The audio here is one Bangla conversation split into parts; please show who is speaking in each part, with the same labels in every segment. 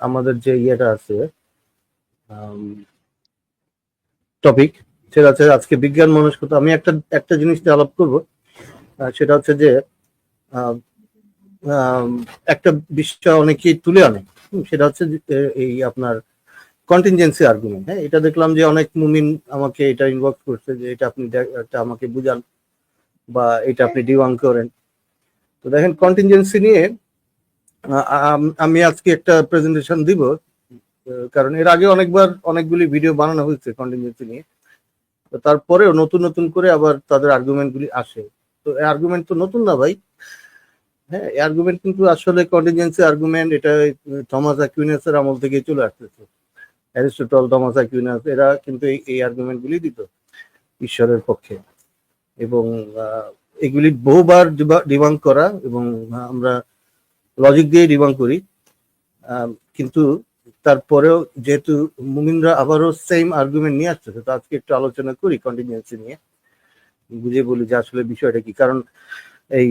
Speaker 1: আমাদের যে ইয়েটা আছে টপিক সেটা হচ্ছে আজকে বিজ্ঞান মনস্কতা আমি একটা একটা জিনিস নিয়ে আলাপ করব সেটা হচ্ছে যে একটা বিষয় অনেকেই তুলে আনে। সেটা হচ্ছে এই আপনার কন্টিনজেন্সি আর্গুমেন্ট হ্যাঁ এটা দেখলাম যে অনেক মুমিন আমাকে এটা ইনবক্স করছে যে এটা আপনি এটা আমাকে বুঝান বা এটা আপনি ডিওয়াং করেন। তো দেখেন কন্টিনজেন্সি নিয়ে আম- আজকে একটা প্রেজেন্টেশন দিব কারণ এর আগে অনেকবার অনেকগুলি ভিডিও বানানো হয়েছে কন্টিনজেন্সি নিয়ে। তারপরেও নতুন নতুন করে আবার তাদের আর্গুমেন্ট গুলি আসে। তো এই আর্গুমেন্ট তো নতুন না ভাই। হ্যাঁ এই আর্গুমেন্ট কিন্তু আসলে কন্টিনজেন্সি আর্গুমেন্ট এটা থমাস অ্যাকুইনাসের আমল থেকে চলে আসতেছে। অ্যারিস্টোটল থমাস অ্যাকুইনাস এরা কিন্তু এই এই আর্গুমেন্ট গুলি দিত ঈশ্বরের পক্ষে। এবং এগুলি বহুবার ডিবাং করা এবং আমরা লজিক দিয়ে ডিবাং করি। কিন্তু তারপরেও যেহেতু মুমিনরা আবারও সেম আর্গুমেন্ট নিয়ে আসতেছে তো আজকে একটু আলোচনা করি কন্টিনিউসি নিয়ে। বুঝে বলি যে আসলে বিষয়টা কি। কারণ এই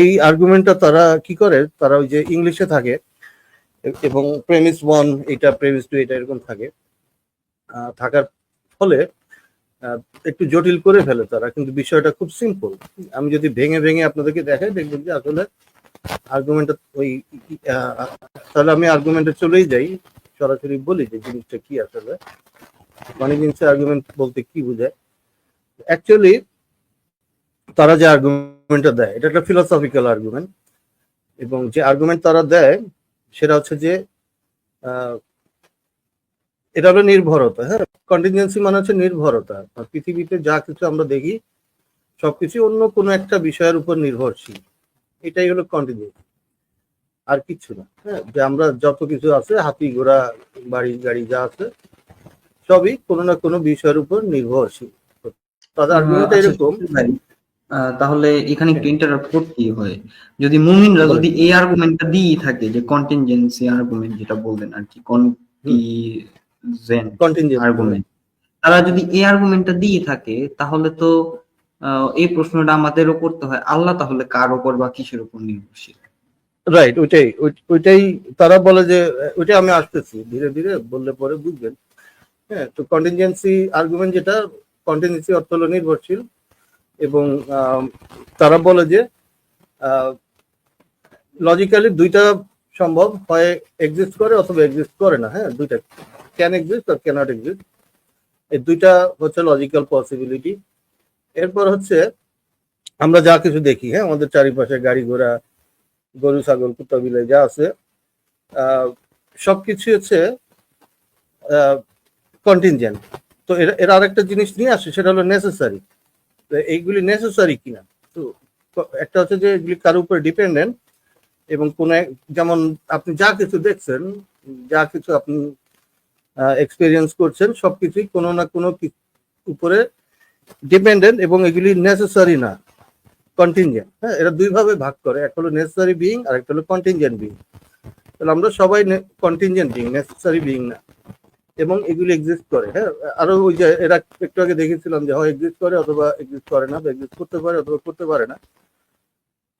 Speaker 1: এই আর্গুমেন্টটা তারা কি করে? তারা ওই যে ইংলিশে থাকে, এবং প্রেমিস ওয়ান এটা প্রেমিস টু এটা এরকম থাকে। থাকার ফলে একটু জটিল করে ফেলে তারা। কিন্তু বিষয়টা খুব সিম্পল আমি যদি ভেঙে ভেঙে আপনাদেরকে দেখাই, দেখবেন যে আসলে আর্গুমেন্টটা ওই তাহলে আমি আর্গুমেন্টে চলেই যাই, সরাসরি বলি যে জিনিসটা কি আসলে। মানে জিনিসের আর্গুমেন্ট বলতে কি বোঝায়। অ্যাকচুয়ালি তারা যে আর্গুমেন্টটা দেয়, এটা একটা ফিলোসফিক্যাল আর্গুমেন্ট এবং যে আর্গুমেন্ট তারা দেয়, সেটা হচ্ছে যে এটা হলো নির্ভরতা হ্যাঁ? কন্টিনজেন্সি মানে হচ্ছে নির্ভরতা। পৃথিবীতে যা কিছু আমরা দেখি, সবকিছু অন্য কোনো একটা বিষয়ের উপর নির্ভরশীল। এটাই হলো কন্টিনজেন্সি আর কিছু না হ্যাঁ যে আমরা যত কিছু আছে হাতি ঘোড়া বাড়ি গাড়ি যা আছে সবই কোনো না কোনো বিষয়ের উপর নির্ভরশীল। তাদের আর্গুমেন্ট
Speaker 2: আচ্ছা,
Speaker 1: এরকম।
Speaker 2: তাহলে এখানে একটু ইন্টারাপ্ট করতেই হয়। যদি মুমিনরা যদি এই আর্গুমেন্টটা দিয়েই থাকে যে কন্টিনজেন্সি আর্গুমেন্ট যেটা বললেন আর কি কন্টিজেন্ট আর্গুমেন্ট তারা যদি এই আর্গুমেন্টটা দিয়ে থাকে তাহলে তো এই প্রশ্নটা আমাদেরও করতে হয়। আল্লাহ তাহলে কার ওপর বা কিসের উপর নির্ভরশীল?
Speaker 1: রাইট ওইটাই, ওই- ওইটাই তারা বলে যে ওইটাই আমি আসতেছি, ধীরে ধীরে বললে পরে বুঝবেন। হ্যাঁ তো কন্টিনজেন্সি আর্গুমেন্ট যেটা কন্টিনজেন্সি অর্থ হলো নির্ভরশীল এবং তারা বলে যে লজিক্যালি দুইটা সম্ভব, হয় এক্সিস্ট করে অথবা এক্সিস্ট করে না। হ্যাঁ দুইটা ক্যান এক্সিস্ট আর ক্যানট এক্সিস্ট এই দুইটা হচ্ছে লজিক্যাল পসিবিলিটি এরপর হচ্ছে আমরা যা কিছু দেখি হ্যাঁ আমাদের চারিপাশে গাড়ি ঘোড়া, গরু, ছাগল, কুত্তা, বিলাই যা আছে সবকিছু হচ্ছে কন্টিনজেন্ট তো এর এর আরেকটা জিনিস নিয়ে আসে, সেটা হলো নেসেসারি এইগুলি নেসেসারি কিনা? তো একটা হচ্ছে যে এগুলি কারও উপর ডিপেন্ডেন্ট এবং কোন যেমন আপনি যা কিছু দেখছেন, যা কিছু আপনি এক্সপিরিয়েন্স করছেন, সবকিছুই কোনো না কোনো উপরে ডিপেন্ডেন্ট এবং এগুলি নেসেসারি না কন্টিনজেন্ট হ্যাঁ এরা দুইভাবে ভাগ করে একটা হলো নেসেসারি বিইং আর একটা হলো কন্টিনজেন্ট বিং তাহলে আমরা সবাই কন্টিনজেন্ট বিং নেসেসারি বিইং না। এবং এগুলি এক্সিস্ট করে হ্যাঁ আরও ওই যে এরা একটু আগে দেখেছিলাম যে হয় এক্সিস্ট করে অথবা এক্সিস্ট করে না, বা এক্সিস্ট করতে পারে অথবা করতে পারে না।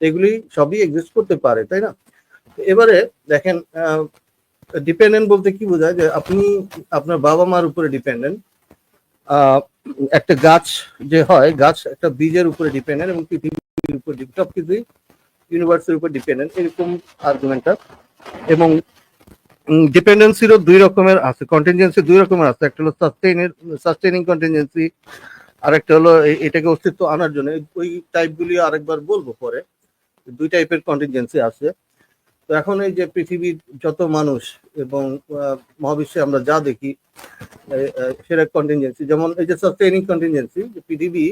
Speaker 1: এগুলি সবই এক্সিস্ট করতে পারে, তাই না? এবারে দেখেন ডিপেন্ডেন্ট বলতে কি বোঝায়? যে আপনি আপনার বাবা মার উপরে ডিপেন্ডেন্ট একটা গাছ যে হয়, গাছ একটা বীজের উপরে ডিপেন্ডেন্ট এবং পৃথিবীর উপর সব কিছুই ইউনিভার্সের উপর ডিপেন্ডেন্ট এরকম আর্গুমেন্টটা এবং ডিপেন্ডেন্সিরও দুই রকমের আছে কন্টিনজেন্সি দুই রকমের আছে, একটা হলো সাস্টেইনের সাস্টেইনিং কন্টিনজেন্সি আর একটা হলো এটাকে অস্তিত্ব আনার জন্য। ওই টাইপগুলি আরেকবার বলব পরে, দুই টাইপের কন্টিনজেন্সি আছে। তো এখন এই যে পৃথিবীর যত মানুষ এবং মহাবিশ্বে আমরা যা দেখি সেটা কন্টিনজেন্সি যেমন এই যে সাস্টেইনিং কন্টিনজেন্সি যে পৃথিবী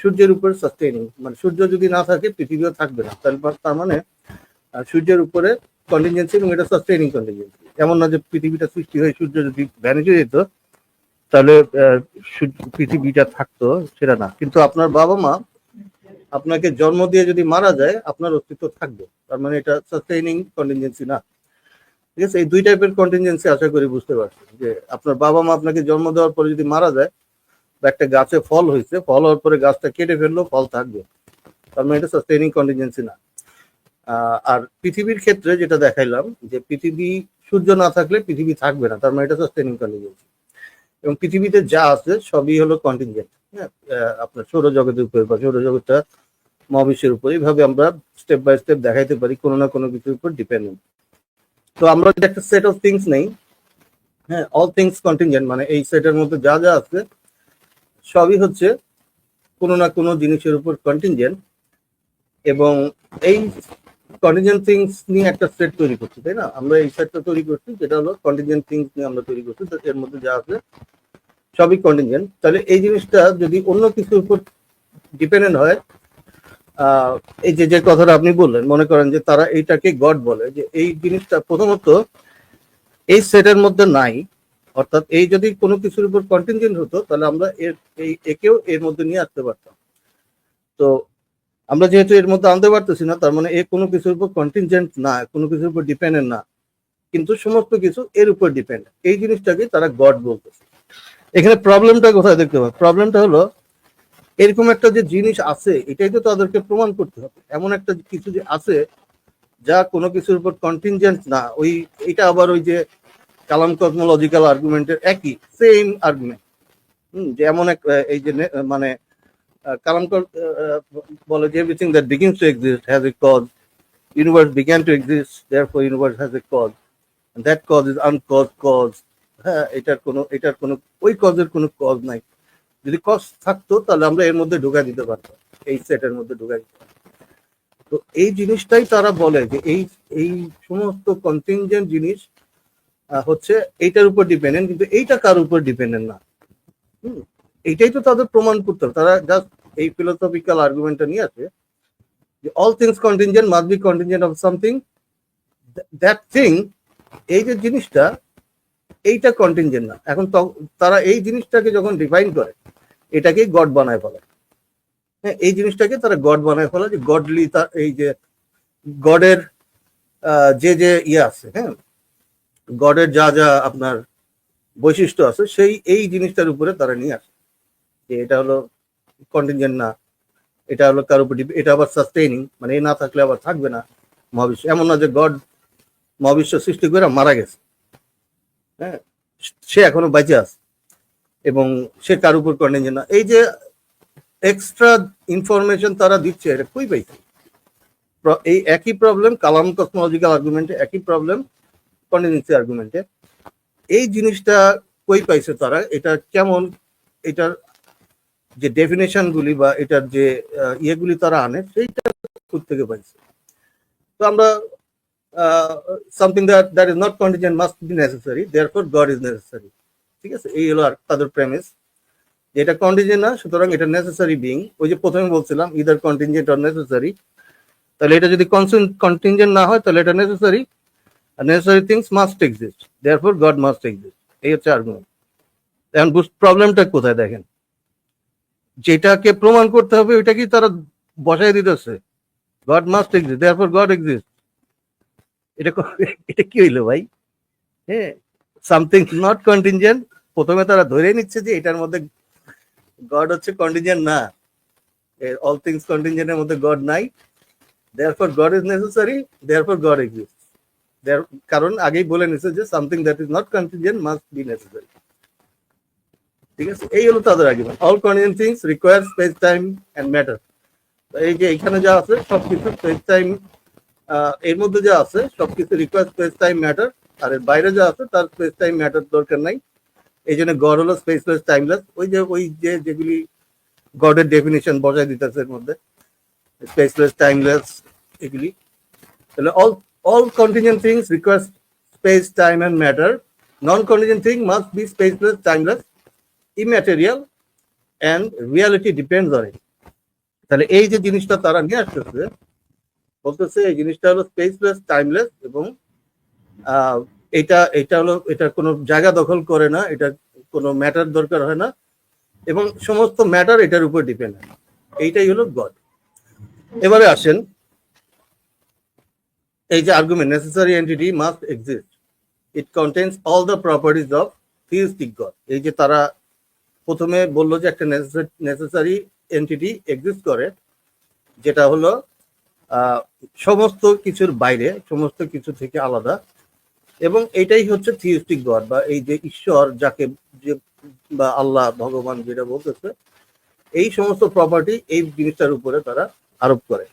Speaker 1: সূর্যের উপর সাস্টেইনিং মানে সূর্য যদি না থাকে, পৃথিবীও থাকবে না। তার তার মানে সূর্যের উপরে কন্টিনজেন্সি এবং এটা সাস্টেইনিং কন্টিনজেন্সি এমন না যে পৃথিবীটা সৃষ্টি হয়ে সূর্য যদি ভ্যানিশ হয়ে যেত, তাহলে পৃথিবীটা থাকতো, সেটা না। কিন্তু আপনার বাবা মা আপনাকে জন্ম দিয়ে যদি মারা যায়, আপনার অস্তিত্ব থাকবে। তার মানে এটা সাস্টেইনিং কন্টিনজেন্সি না। ঠিক আছে? এই দুই টাইপের কন্টিনজেন্সি আশা করি বুঝতে পারছেন যে আপনার বাবা মা আপনাকে জন্ম দেওয়ার পরে যদি মারা যায়, বা একটা গাছে ফল হয়েছে, ফল হওয়ার পরে গাছটা কেটে ফেলল, ফল থাকবে। তার মানে এটা সাস্টেইনিং কন্টিনজেন্সি না। আর পৃথিবীর ক্ষেত্রে যেটা দেখাইলাম, যে পৃথিবী সূর্য না থাকলে পৃথিবী থাকবে না। তার মানে এটা সাস্টেনিং কন্ডিশন এবং পৃথিবীতে যা আছে, সবই হলো কন্টিনজেন্ট হ্যাঁ? আপনার সৌরজগতের উপরে বা সৌরজগৎটা মহাবিশ্বের উপর। এইভাবে আমরা স্টেপ বাই স্টেপ দেখাইতে পারি, কোনো না কোনো কিছুর উপর ডিপেন্ডেন্ট তো আমরা যদি একটা সেট অফ থিংস নেই হ্যাঁ অল থিংস কন্টিনজেন্ট মানে এই সেটের মধ্যে যা যা আছে, সবই হচ্ছে কোনো না কোনো জিনিসের উপর কন্টিনজেন্ট এবং এই কন্টিনজেন্ট থিংস নিয়ে একটা সেট তৈরি করছি, তাই না? আমরা এই সেটটা তৈরি করছি, যেটা হলো কন্টিনজেন্ট থিংস নিয়ে আমরা তৈরি করছি, তো এর মধ্যে যা আছে সবই কন্টিনজেন্ট তাহলে এই জিনিসটা যদি অন্য কিছুর উপর ডিপেন্ডেন্ট হয় এই যে যে কথাটা আপনি বললেন, মনে করেন যে তারা এইটাকে গড বলে, যে এই জিনিসটা প্রথমত এই সেটের মধ্যে নাই, অর্থাৎ এই যদি কোনো কিছুর উপর কন্টিনজেন্ট হতো, তাহলে আমরা এর, এই, একেও এর মধ্যে নিয়ে আসতে পারতাম। তো আমরা যেহেতু এর মধ্যে আনতে পারতেছি না, তার মানে এ কোনো কিছুর উপর কন্টিনজেন্ট না, কোনো কিছুর উপর ডিপেন্ডেন্ট না, কিন্তু সমস্ত কিছু এর উপর ডিপেন্ড এই জিনিসটাকে তারা গড বলতেছে। এখানে প্রবলেমটা কোথায় দেখতে পাবে? প্রবলেমটা হলো এরকম একটা যে জিনিস আছে, এটাই তো তাদেরকে প্রমাণ করতে হবে। এমন একটা কিছু যে আছে যা কোনো কিছুর উপর কন্টিনজেন্ট না। ওই, এটা আবার ওই যে কালাম কসমোলজিক্যাল আর্গুমেন্টের একই সেম আর্গুমেন্ট হুম, যে এমন এক এই যে মানে কালাম বলে যে everything that begins to exist has a cause universe began to exist therefore universe has a cause that cause is uncaused cause হ্যাঁ এটার কোনো এটার কোনো, ওই কজের কোনো কজ নাই। যদি কজ থাকতো তাহলে আমরা এর মধ্যে ঢোকা দিতে পারতাম। এই সেটের মধ্যে ঢোকা দিতে তো এই জিনিসটাই তারা বলে যে এই এই সমস্ত কন্টিনজেন্ট জিনিস হচ্ছে এইটার উপর ডিপেন্ডেন্ট কিন্তু এইটা কার উপর ডিপেন্ডেন্ট না? হুম, এইটাই তো তাদের প্রমাণ করতে হবে। তারা জাস্ট এই ফিলোসফিক্যাল আর্গুমেন্টটা নিয়ে আছে যে all things contingent must be contingent of something that thing এই যে জিনিসটা এইটা কন্টিনজেন্ট না। এখন তারা এই জিনিসটাকে যখন ডিফাইন করে এটাকে গড বানায় ফেলে। হ্যাঁ এই জিনিসটাকে তারা গড বানায় ফেলে যে গডলি তার এই যে গডের যে যে ইয়ে আছে হ্যাঁ গডের যা যা আপনার বৈশিষ্ট্য আছে, সেই, এই জিনিসটার উপরে তারা নিয়ে আসে। যে এটা হলো কন্টিনজেন্ট না, এটা হলো কার উপর এটা আবার সাস্টেইনিং মানে এ না থাকলে আবার থাকবে না মহাবিশ্ব। এমন না যে গড মহাবিশ্ব সৃষ্টি করে মারা গেছে। হ্যাঁ সে এখনও বেঁচে আছে। এবং সে কার উপর কন্টিনজেন্ট না। এই যে এক্সট্রা ইনফরমেশন তারা দিচ্ছে, এটা কই পাইছে? এই একই প্রবলেম কালাম কসমোলজিক্যাল আর্গুমেন্টে একই প্রবলেম কন্টিনিউসি আর্গুমেন্টে এই জিনিসটা কই পাইছে তারা? এটা কেমন? এটার যে ডেফিনেশন গুলি বা এটার যে ইয়েগুলি তারা আনে, সেইটা থেকে পাইছে। তো আমরা something that that is not contingent must be necessary therefore God is necessary ঠিক আছে? এই হলো আর তাদের প্রেমিস এটা কন্টিজেন্ট না, সুতরাং এটা নেসেসারি বিং ওই যে প্রথমে বলছিলাম ইদার কন্টিনজেন্ট অর নেসেসারি তাহলে এটা যদি কন্টিনজেন্ট না হয়, তাহলে এটা নেসেসারি আর necessary things must exist therefore God must exist এই হচ্ছে আর্গুমেন্ট এখন প্রবলেমটা কোথায় দেখেন? যেটাকে প্রমাণ করতে হবে ওইটা কি তারা বসাই দিতেছে। God must exist therefore God exist এটা এটা কি হইল ভাই? হ্যাঁ সামথিং নট কন্টিনজেন্ট প্রথমে তারা ধরে নিচ্ছে যে এটার মধ্যে গড হচ্ছে কন্টিনজেন্ট না। অল থিংস কন্টিনজেন্টের মধ্যে গড নাই। Therefore God is necessary there God exist কারণ আগেই বলে নিছে যে something that is not contingent must be necessary ঠিক আছে? এই হলো তাদের argument all contingent things require space time and matter এই যে এখানে যা আছে, সবকিছু স্পেস টাইম এর মধ্যে যা আছে, সবকিছু রিকোয়ার স্পেস টাইম ম্যাটার আর এর বাইরে যা আছে, তার স্পেস টাইম ম্যাটার দরকার নাই। এই জন্য গড হলো স্পেসলেস টাইমলেস ওই যে ওই যে যেগুলি গডের ডেফিনেশন বজায় দিতেছে এর মধ্যে স্পেসলেস টাইমলেস এগুলি। তাহলে all all contingent things require space time and matter non contingent thing must be spaceless timeless immaterial and reality depends on it তাহলে এই যে জিনিসটা তারা নিয়ে আসতেছে, বলতেছে এই জিনিসটা হলো স্পেসলেস টাইমলেস এবং এটা এটা হলো, এটা কোনো জায়গা দখল করে না, এটা কোনো ম্যাটার দরকার হয় না এবং সমস্ত ম্যাটার এটার উপর ডিপেন্ড হয়। এইটাই হলো গড এবারে আসেন, এই যে argument necessary entity must exist it contains all the properties of theistic God এই যে তারা প্রথমে বলল যে একটা নেসেসারি এন্টিটি এক্সিস্ট করে, যেটা হলো সমস্ত কিছুর বাইরে, সমস্ত কিছু থেকে আলাদা। এবং এটাই হচ্ছে থিওস্টিক গড বা এই যে ঈশ্বর যাকে যে, বা আল্লাহ, ভগবান যেটা বলতেছে, এই সমস্ত প্রপার্টি এই জিনিসটার উপরে তারা আরোপ করে।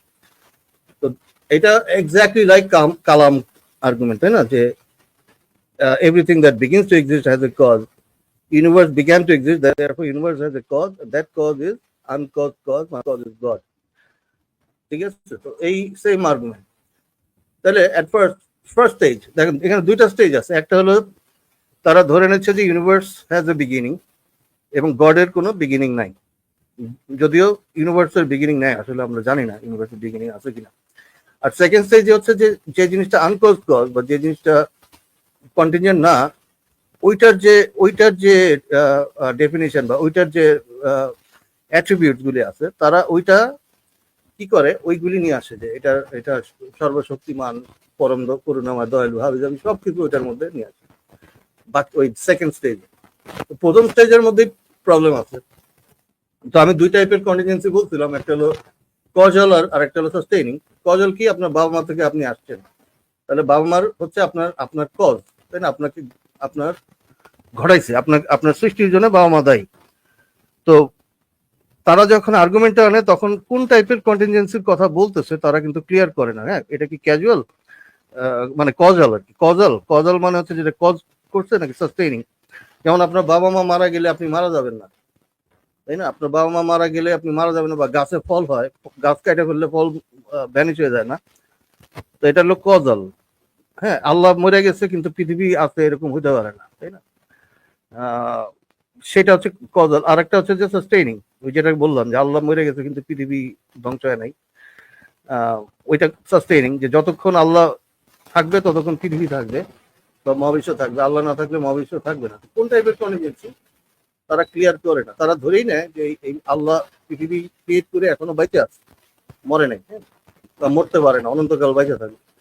Speaker 1: তো এটা এক্স্যাক্টলি লাইক কাম, কালাম আর্গুমেন্ট তাই না? যে everything that begins to exist has a cause universe began to exist therefore universe has a cause that cause is uncaused cause cause is God ঠিক আছে? তো এই সেম আর্গুমেন্ট তাহলে অ্যাট ফার্স্ট ফার্স্ট স্টেজ দেখেন, এখানে দুইটা স্টেজ আছে। একটা হলো, তারা ধরে নিচ্ছে যে ইউনিভার্স হ্যাজ এ বিগিনিং এবং গডের কোনো বিগিনিং নাই। যদিও ইউনিভার্সের বিগিনিং নাই, আসলে আমরা জানি না ইউনিভার্সের বিগিনিং আছে কিনা। আর সেকেন্ড স্টেজে হচ্ছে যে যে জিনিসটা আনকজ কজ বা যে জিনিসটা কন্টিনিউন না, ওইটার যে ওইটার যে ডেফিনেশন বা ওইটার যে অ্যাট্রিবিউট গুলি আছে, তারা ওইটা কি করে? ওইগুলি নিয়ে আসে যে এটা এটা সর্বশক্তিমান, পরম করুণাময়, দয়ালু হাবিজাবি সব কিছু ওইটার মধ্যে নিয়ে আসে। বাট ওই সেকেন্ড স্টেজ প্রথম স্টেজের মধ্যে প্রবলেম আছে। তো আমি দুই টাইপের কন্টিজেন্সি বলছিলাম, একটা হলো কজল আর আরেকটা হলো সাস্টেইনিং কজল কি? আপনার বাবা মা থেকে আপনি আসছেন। তাহলে বাবা মার হচ্ছে আপনার আপনার কজ তাই না? আপনাকে, আপনার ঘটাইছে। আপনার আপনার সৃষ্টির জন্য বাবা মা দায়ী। তো তারা যখন আর্গুমেন্টটা আনে, তখন কোন টাইপের কন্টিনজেন্সির কথা বলতেছে, তারা কিন্তু ক্লিয়ার করে না। হ্যাঁ এটা কি ক্যাজুয়াল মানে কজাল আর কি। কজাল কজাল মানে হচ্ছে যেটা কজ করছে নাকি সাস্টেইনিং যেমন আপনার বাবা মা মারা গেলে আপনি মারা যাবেন না। তাই না? আপনার বাবা মা মারা গেলে আপনি মারা যাবেন না বা গাছে ফল হয়, গাছ কাটা করলে ফল ভ্যানিশ হয়ে যায় না। তো এটা হলো কজাল হ্যাঁ আল্লাহ মরে গেছে কিন্তু পৃথিবী আছে এরকম হতে পারে না। তাই না? সেটা হচ্ছে কজাল আর একটা হচ্ছে যে সাস্টেইনিং ওই যেটা বললাম যে আল্লাহ মরে গেছে কিন্তু পৃথিবী ধ্বংস হয় নাই। ওইটা সাস্টেইনিং যে যতক্ষণ আল্লাহ থাকবে, ততক্ষণ পৃথিবী থাকবে বা মহাবিশ্ব থাকবে। আল্লাহ না থাকলে মহাবিশ্ব থাকবে না। কোন টাইপের কন্টিজেন্সি তারা ক্লিয়ার করে না। তারা ধরেই নেয় যে এই- আল্লাহ পৃথিবী ক্রিয়েট করে এখনও বাইচে আছে, মরে নাই হ্যাঁ? মরতে পারে না, অনন্তকাল বাইচে থাকবে।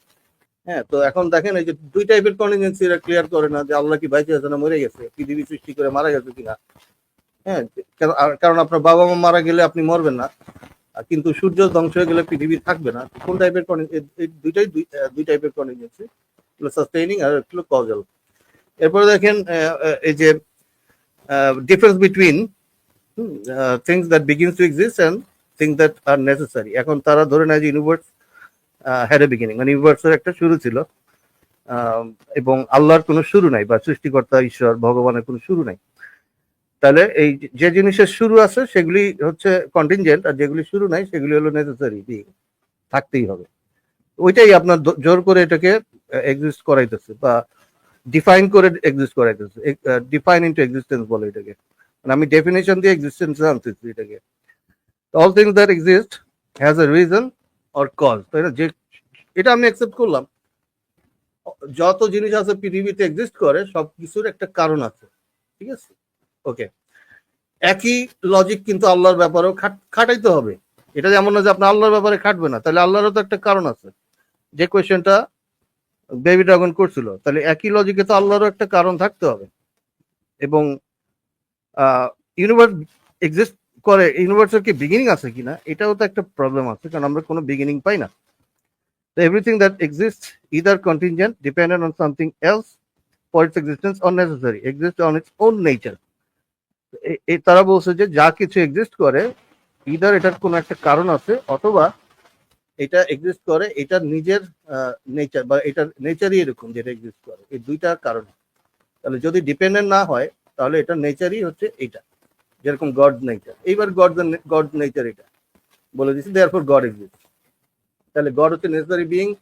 Speaker 1: হ্যাঁ তো এখন দেখেন এই যে দুই টাইপের কন্টিজেন্সি এরা ক্লিয়ার করে না যে আল্লাহ কি বাইচে আছে না মরে গেছে, পৃথিবী সৃষ্টি করে মারা গেছে কিনা। হ্যাঁ কারণ- আপনার বাবা মা মারা গেলে আপনি মরবেন না কিন্তু সূর্য ধ্বংস হয়ে গেলে পৃথিবী থাকবে না। কোন টাইপের দুইটাই দুই টাইপের কন্টিজেন্সি সাস্টেইনিং আর হলো কজাল এরপরে দেখেন এই যে difference between things that begins to exist and things that are necessary এখন তারা ধরে নেয় যে ইউনিভার্স হ্যাড এ বিগিনিং মানে ইউনিভার্সের একটা শুরু ছিল। এবং আল্লাহর কোনো শুরু নাই বা সৃষ্টিকর্তা, ঈশ্বর, ভগবানের কোনো শুরু নাই। তাহলে এই যে- যে জিনিসের শুরু আছে, সেগুলি হচ্ছে কন্টিনজেন্ট আর যেগুলি শুরু নাই, সেগুলি হলো নেসেসারি বিং থাকতেই হবে। ওইটাই আপনার জোর করে এটাকে এক্সিস্ট করাইতেছে বা ডিফাইন করে এক্সিস্ট করাইতেছে। ডিফাইন ইন্টু এক্সিস্টেন্স বলে এটাকে। মানে আমি ডেফিনেশন দিয়ে এক্সিস্টেন্স আনতেছি এটাকে। All things that exist has a reason or cause তাই না যে, এটা আমি অ্যাকসেপ্ট করলাম। যত জিনিস আছে পৃথিবীতে এক্সিস্ট করে, সব কিছুর একটা কারণ আছে। ঠিক আছে? ওকে একই লজিক কিন্তু আল্লাহর ব্যাপারেও খাট- খাটাইতে হবে। এটা যেমন না যে আপনি আল্লাহর ব্যাপারে খাটবে না, তাহলে আল্লাহরও তো একটা কারণ আছে। যে কোয়েশ্চেনটা বেবি ড্রাগন করছিল, তাহলে একই লজিকে তো আল্লাহরও একটা কারণ থাকতে হবে। এবং ইউনিভার্স এক্সিস্ট করে ইউনিভার্সের কি বিগিনিং আছে কিনা, এটাও তো একটা প্রবলেম আছে, কারণ আমরা কোনো বিগিনিং পাই না। Everything that exist either contingent dependent on something else for its existence on necessary exist on its own nature তারা বলছে যে যা কিছু এক্সিস্ট করে ইদার এটার কোনো একটা কারণ আছে, অথবা এটা এক্সিস্ট করে, এটার নিজের নেচার বা এটার নেচারই এরকম যেটা এক্সিস্ট করে, এই দুইটা কারণ। তাহলে যদি ডিপেন্ডেন্ট না হয়, তাহলে এটা নেচারই হচ্ছে এটা। যেরকম গড নেচার এইবার গড গড নেচার এটা। বলে দিচ্ছি দেয়ার ফর গড এক্সিস্ট তাহলে গড হচ্ছে নেসেসারি বিইং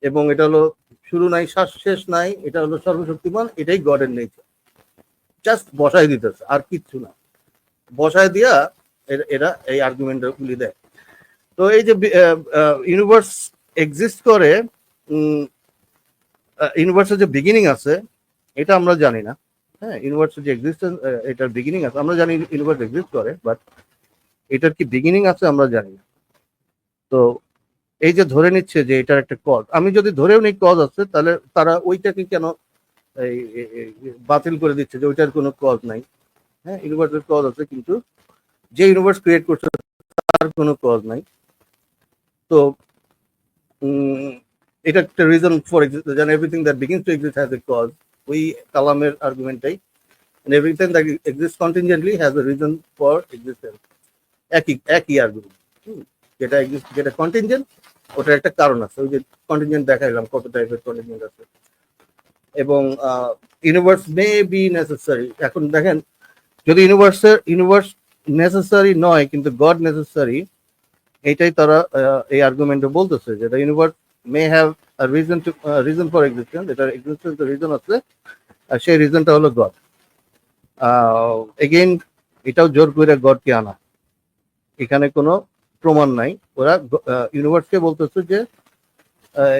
Speaker 1: এবং এটা হলো শুরু নাই, শ্বাস শেষ নাই, এটা হলো সর্বশক্তিমান, এটাই গডের নেচার জাস্ট বসাই দিতেছে, আর কিচ্ছু না। বসায় দিয়া এরা- এই আর্গুমেন্ট গুলি দেয়। তো এই যে ইউনিভার্স এক্সিস্ট করে ইউনিভার্সের যে বিগিনিং আছে, এটা আমরা জানি না। হ্যাঁ ইউনিভার্সের যে এক্সিস্টেন্স এটার বিগিনিং আছে। আমরা জানি ইউনিভার্স এক্সিস্ট করে বাট এটার কি বিগিনিং আছে আমরা জানি না। তো এই যে ধরে নিচ্ছে যে এটার একটা কজ আমি যদি ধরেও নিই কজ আছে, তাহলে তারা ওইটাকে কেন এই বাতিল করে দিচ্ছে যে ওইটার কোনো কজ নাই? হ্যাঁ ইউনিভার্সের কজ আছে, কিন্তু যে ইউনিভার্স ক্রিয়েট করছে, তার কোনো কজ নাই। তো এটা একটা reason for existence everything that begins to exist has a cause ওই কালামের আর্গুমেন্টটাই everything that exists contingently has a reason for existence একই একই আর্গুমেন্ট যেটা যেটা কন্টিনজেন্ট ওটার একটা কারণ আছে। ওই যে কন্টিনজেন্ট দেখাইলাম, কত টাইপের কন্টিনজেন্ট আছে। এবং ইউনিভার্স মে বি নেসেসারি এখন দেখেন, যদি ইউনিভার্সের ইউনিভার্স নেসেসারি নয়, কিন্তু গড নেসেসারি এটাই তারা এই আর্গুমেন্টে বলতেছে যেটা universe may have reason to reason for existence এটার এক্সিস্টেন্স রিজন আছে সেই রিজনটা হলো গড এগেইন এটাও জোর করে গডকে আনা। এখানে কোনো প্রমাণ নাই। ওরা ইউনিভার্সকে বলতেছে যে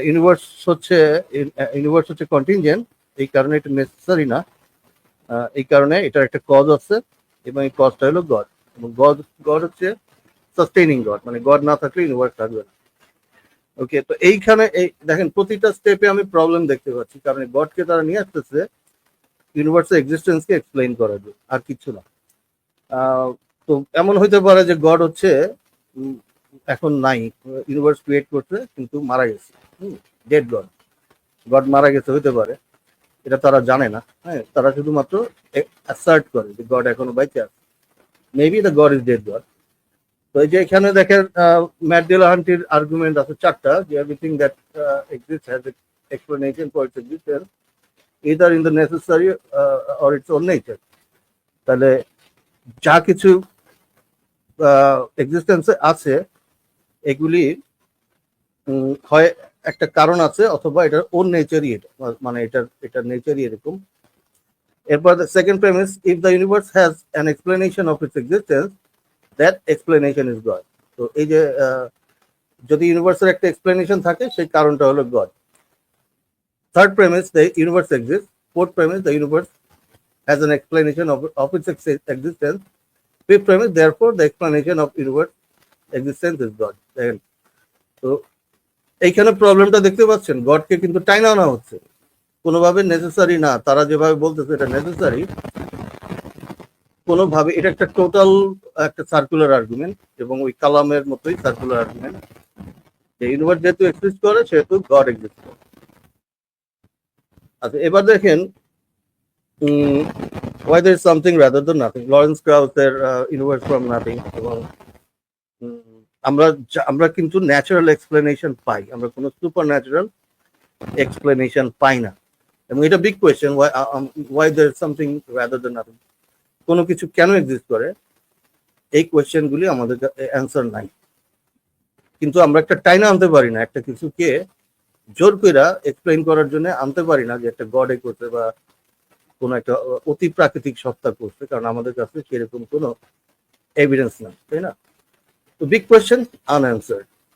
Speaker 1: ইউনিভার্স হচ্ছে ইউনিভার্স হচ্ছে কন্টিনজেন্ট এই কারণে এটা নেসেসারি না। এই কারণে এটার একটা কজ আছে, এবং এই কজটা হলো গড এবং গড গড হচ্ছে সাস্টেইনিং গড মানে গড না থাকলে ইউনিভার্স থাকবে না। ওকে তো এইখানে এই, দেখেন, প্রতিটা স্টেপে আমি প্রবলেম দেখতে পাচ্ছি, কারণ গডকে তারা নিয়ে আসতেছে ইউনিভার্সের এক্সিস্টেন্সকে এক্সপ্লেইন করার জন্য, আর কিছু না। তো এমন হইতে পারে যে গড হচ্ছে এখন নাই ইউনিভার্স ক্রিয়েট করছে, কিন্তু মারা গেছে ডেড গড। গড মারা গেছে হইতে পারে, এটা তারা জানে না হ্যাঁ তারা শুধুমাত্র অ্যাসার্ট করে যে গড এখনও বাইচে আছে। Maybe the God is dead God. তো এই যে এখানে দেখেন ম্যাডেল হান্টির আর্গুমেন্ট আছে চারটা যে everything that exist has explanation for its existence in the necessary uh, or its own nature. তাহলে যা কিছু এক্সিস্টেন্সে আছে এগুলি হয় একটা কারণ আছে অথবা এটার ওন নেচারই এটা মানে এটার এটার নেচারই এরকম। এরপর second premise if the universe has an explanation of its existence that explanation is God তো এই যে যদি ইউনিভার্সের একটা এক্সপ্লেনেশন থাকে, সেই কারণটা হলো God third premise the universe exist fourth premise the universe has an explanation of of its existence fifth premise therefore the explanation of universe existence is God দেখেন তো এইখানে প্রবলেমটা দেখতে পাচ্ছেন? গডকে কিন্তু টাইন আনা হচ্ছে। কোনোভাবে নেসেসারি না। তারা যেভাবে বলতেছে, এটা নেসেসারি কোনোভাবে, এটা একটা টোটাল একটা সার্কুলার আর্গুমেন্ট এবং ওই কালামের মতোই সার্কুলার আর্গুমেন্ট যে ইউনিভার্স যেহেতু এক্সিস্ট করে, সেহেতু গড এক্সিস্ট করে। আচ্ছা এবার দেখেন why there something rather than nothing Lawrence ক্রাউসের universe from nothing এবং আমরা আমরা কিন্তু ন্যাচারাল এক্সপ্লেনেশন পাই। আমরা কোনো সুপার ন্যাচারাল এক্সপ্লেনেশন পাই না। এবং এটা big question why why there something rather than nothing কোনো কিছু কেন এক্সিস্ট করে? এই কোয়েশ্চেনগুলি আমাদের অ্যান্সার নাই। কিন্তু আমরা একটা টাইনা আনতে পারি না, একটা কিছুকে জোর কইরা এক্সপ্লেইন করার জন্য আনতে পারি না যে একটা গডে করছে বা কোনো একটা অতি প্রাকৃতিক সত্তা করছে কারণ আমাদের কাছে সেরকম কোনো এভিডেন্স নাই, তাই না? তো বিগ কোয়েশ্চেন আনঅ্যান্সার্ড